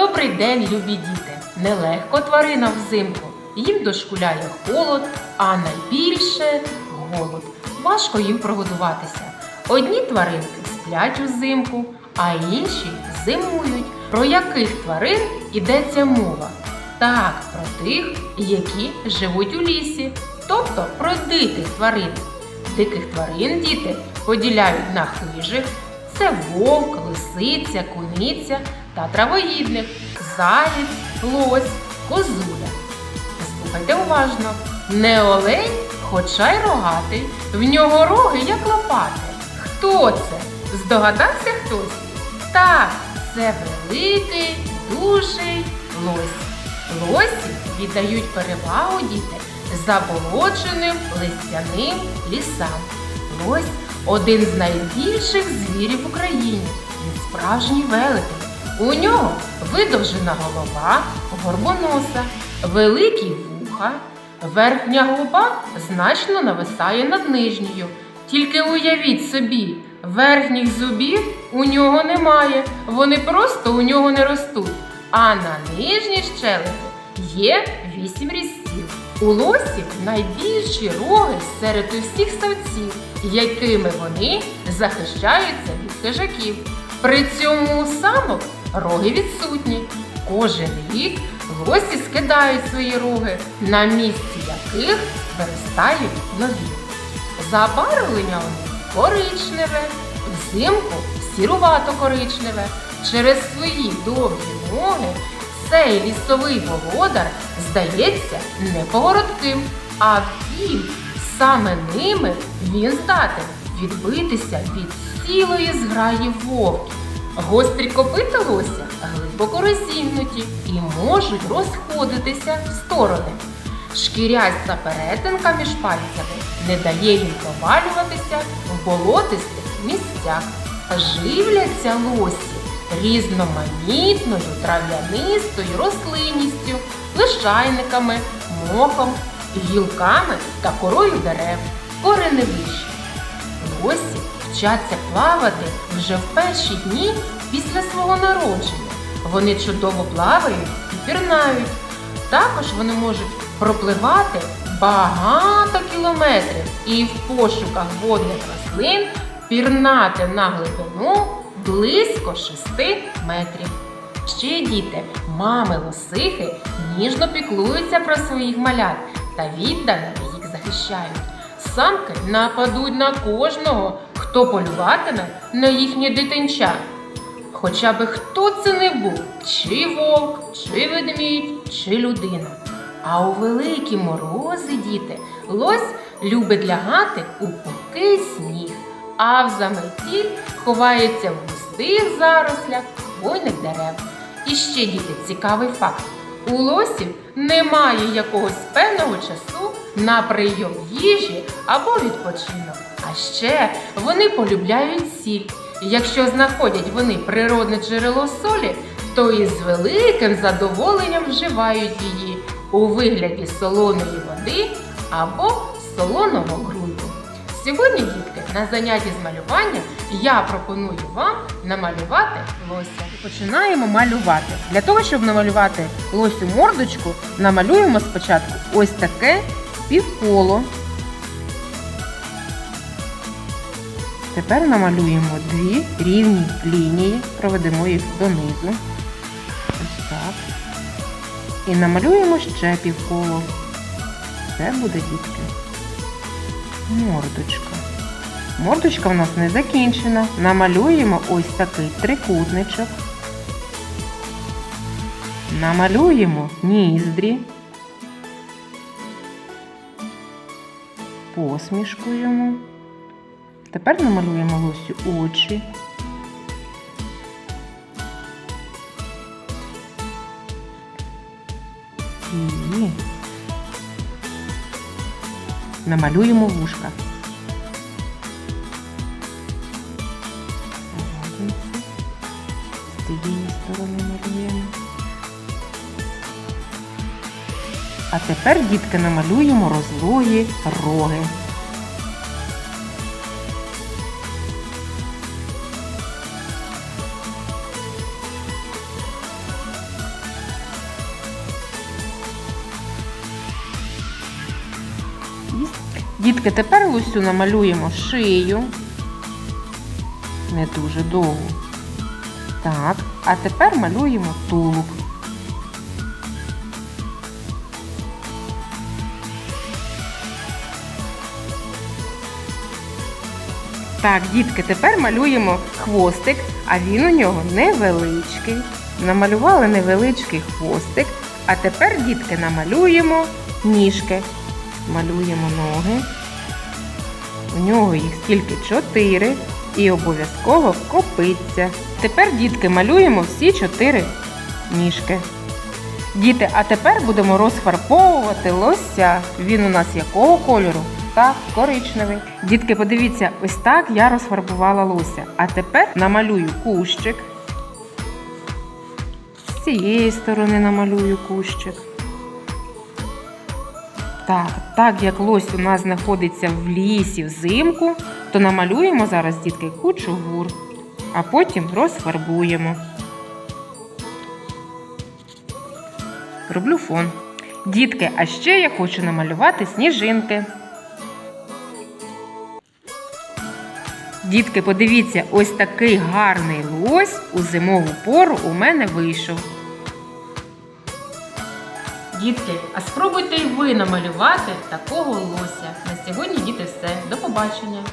Добрий день, любі діти! Нелегко тваринам взимку. Їм дошкуляє холод, а найбільше голод. Важко їм прогодуватися. Одні тваринки сплять узимку, а інші зимують. Про яких тварин йдеться мова? Так, про тих, які живуть у лісі, тобто про диких тварин. Диких тварин діти поділяють на хижих, це вовк, лисиця, куниця та травоїдних, заєць, лось, козуля. Слухайте уважно. Не олень, хоча й рогатий, в нього роги, як лопати. Хто це? Здогадався хтось? Так, це великий, дужий лось. Лосі віддають перевагу діти заболоченим листяним лісам. Лось один з найбільших звірів в Україні. Він справжній велетень. У нього видовжена голова, горбоноса, великі вуха. Верхня губа значно нависає над нижньою. Тільки уявіть собі, верхніх зубів у нього немає, вони просто у нього не ростуть. А на нижній щелепі є вісім різців. У лосів найбільші роги серед усіх савців, якими вони захищаються від хижаків. При цьому у самок роги відсутні. Кожен рік лосі скидають свої роги, на місці яких виростають нові. Забарвлення у них коричневе, взимку сірувато-коричневе. Через свої довгі ноги цей лісовий володар здається непогородким, а втім, саме ними він здатен відбитися від цілої зграї вовків. Гострі копита лося глибоко розігнуті і можуть розходитися в сторони. Шкіряста перетинка між пальцями не дає їм провалюватися в болотистих місцях. Живляться лосі різноманітною трав'янистою рослинністю, лишайниками, мохом, гілками та корою дерев, кореневища. Лосі вчаться плавати вже в перші дні після свого народження. Вони чудово плавають і пірнають. Також вони можуть пропливати багато кілометрів і в пошуках водних рослин пірнати на глибину близько 6 метрів. Ще діти, мами лосихи ніжно піклуються про своїх малят та віддано їх захищають. Самки нападуть на кожного, хто полюватиме на їхнє дитинча. Хоча би хто це не був, чи вовк, чи ведмідь, чи людина. А у великі морози, діти, лось любить лягати у пухкий сніг, а в заметіль ховається в густих зарослях хвойних дерев. І ще, діти, цікавий факт. У лосів немає якогось певного часу на прийом їжі або відпочинок. А ще вони полюбляють сіль. Якщо знаходять вони природне джерело солі, то із великим задоволенням вживають її у вигляді солоної води або солоного ґрунту. Сьогодні, дітки, на занятті з малювання я пропоную вам намалювати лося. Починаємо малювати. Для того, щоб намалювати лосю мордочку, намалюємо спочатку ось таке півколо. Тепер намалюємо дві рівні лінії, проведемо їх донизу. Ось так. І намалюємо ще півколо. Це буде дітки. Мордочка. Мордочка в нас не закінчена. Намалюємо ось такий трикутничок. Намалюємо ніздрі. Посмішку йому. Тепер намалюємо лосю очі. І намалюємо вушка. З цієї сторони малюємо. А тепер, дітки, намалюємо розлої роги. Дітки, тепер Лусю намалюємо шию. Не дуже довго. Так, а тепер малюємо тулуб. Так, дітки, тепер малюємо хвостик, а він у нього невеличкий. Намалювали невеличкий хвостик, а тепер, дітки, намалюємо ніжки. Малюємо ноги. У нього їх тільки чотири і обов'язково копиться. Тепер, дітки, малюємо всі чотири ніжки. Діти, а тепер будемо розфарбовувати лося. Він у нас якого кольору? Так, коричневий. Дітки, подивіться, ось так я розфарбувала лося. А тепер намалюю кущик. З цієї сторони намалюю кущик. Так, так як лось у нас знаходиться в лісі взимку, то намалюємо зараз, дітки, кучугур, а потім розфарбуємо. Роблю фон. Дітки, а ще я хочу намалювати сніжинки. Дітки, подивіться, ось такий гарний лось у зимову пору у мене вийшов. Дітки, а спробуйте й ви намалювати такого лося. На сьогодні, діти, все. До побачення!